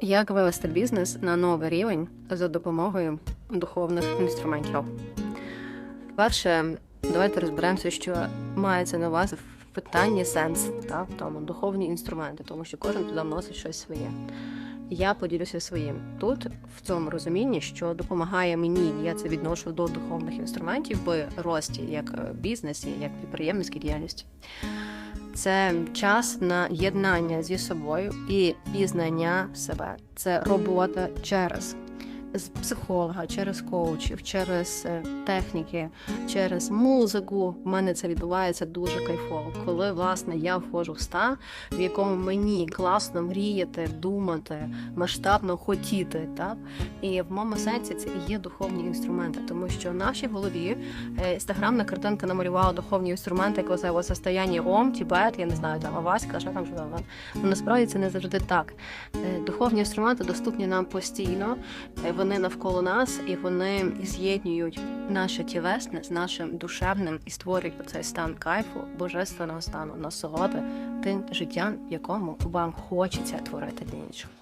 Як вивести бізнес на новий рівень за допомогою духовних інструментів? Перше, давайте розберемося, що мається на увазі в питанні сенс, та, в тому духовні інструменти, тому що кожен туди вносить щось своє. Я поділюся своїм тут, в цьому розумінні, що допомагає мені, я це відношу до духовних інструментів в рості як е, бізнесі, як підприємницькій діяльності. Це час на єднання зі собою і пізнання себе. Це робота через з психолога, через коучів, через е, техніки, через музику. У мене це відбувається дуже кайфово. Коли власне я входжу в стан, в якому мені класно мріяти, думати, масштабно хотіти. Так? І в моєму сенсі це і є духовні інструменти, тому що в нашій голові е, інстаграмна картинка намалювала духовні інструменти, як оце состояння Ом, Тібет, я не знаю, там Аваська, що там що там. Ну, насправді це не завжди так. Е, Духовні інструменти доступні нам постійно, вони навколо нас і вони з'єднують наше тілесне з нашим душевним і створюють цей стан кайфу, божественного стану, насолоди тим життям, якому вам хочеться творити для іншого.